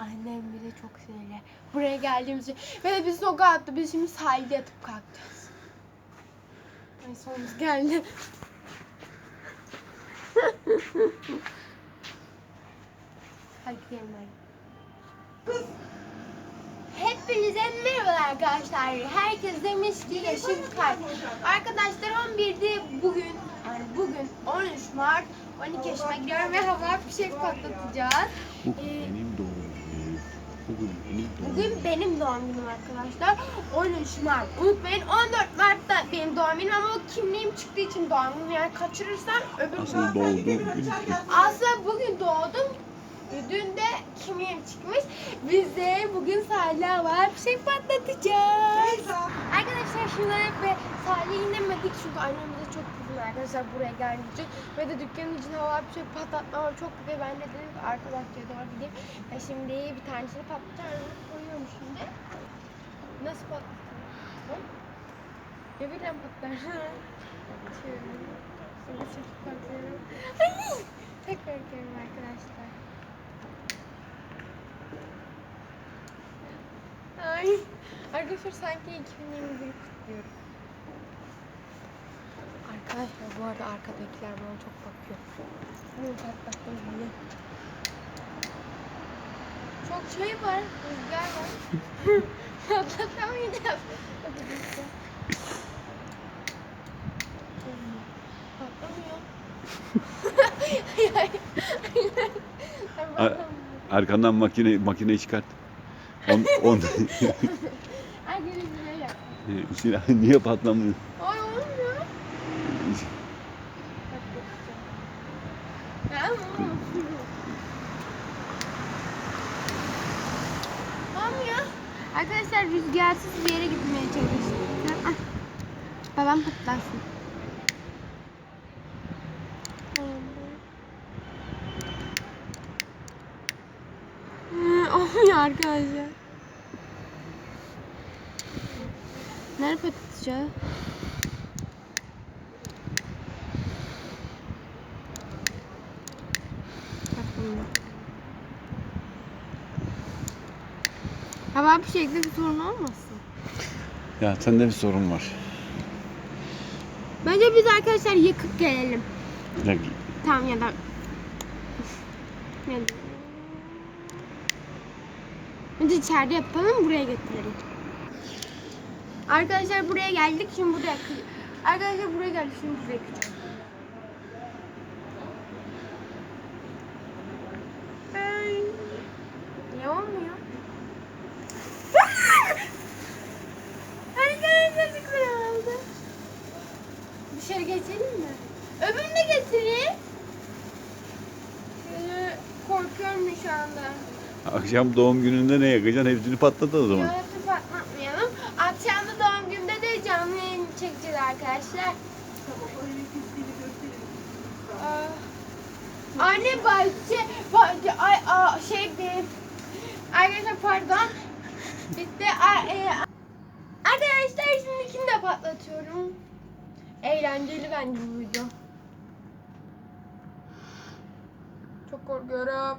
Annem bize çok sinirli. Buraya geldiğimizde ve de bizi sokağa attı. Biz şimdi sahilde yatıp kalkacağız. Ay sonumuz geldi. Hadi gidelim hadi. Hepinize merhaba arkadaşlar. Herkes demiş ki yaşım kaç? Arkadaşlar 11'de bugün yani bugün 13 Mart 12 yaşıma giriyorum ve hava fişek patlatacağız. Ee, benim doğum günüm. Bugün benim doğum Bugün benim doğum günüm arkadaşlar. 13 Mart. Unutmayın 14 Mart'ta benim doğum günüm ama o kimliğim çıktığı için doğum günüm. Yani kaçırırsam öbür Aslında doğduğum gün. Aslında bugün doğdum. Dün de kimliğim çıkmış. Biz de bugün Salih var bir şey patlatacağız. Şimdi ve Salih'i inemedik çünkü annem bize çok kızdı arkadaşlar buraya gelince. Ve de dükkanın içine hava bir şey patlatmam çok ve ben de dedim ki arka bahçeye doğru gideyim. E şimdi bir tanesini patlatacağım. Koyuyorum şimdi. Nasıl patlatacağım? Ya birden patlar. Sonra çekip atıyorum. Ay! Çok korkuyorum arkadaşlar. Ay. Arkadaşlar sanki 2021'i kutluyorum. Arkadaşlar bu arada arkadakiler bana çok bakıyor. Bunu patlattım bile. Çok şey var, rüzgar var. Bekle. Patlamıyor. Arkandan makine makineyi çıkart. On, on, Ay gülü güzel yap. Sinan, niye patlamıyor? Ay olmuyor. Ya Olmuyor. Arkadaşlar rüzgarsız bir yere gitmeye çalıştık. Ah. Babam patlasın. Olmuyor arkadaşlar. Nerede patlatacağız? Hava bir şekilde bir sorun olmasın. Ya sende bir sorun var. Bence biz arkadaşlar yakıp gelelim. Dakika. Tamam ya da... Ya da... Hadi içeride yapalım buraya getirelim. Arkadaşlar buraya geldik şimdi buraya. Arkadaşlar buraya geldik şimdi buraya yakacağız. Ay. Niye olmuyor? Arkadaşlar çok güzel oldu. Dışarı geçelim mi? Öbürünü de. Ee, korkuyorum şu anda. Akşam doğum gününde ne yakacaksın? Hepsini patlat o zaman. Yarısı arkadaşlar. Aa, Anne bahçe, bahçe ay, aa, şey bir arkadaşlar pardon bitti. Aa, e, arkadaşlar şimdi kim de patlatıyorum. Eğlenceli bence bu video. Çok korkuyorum.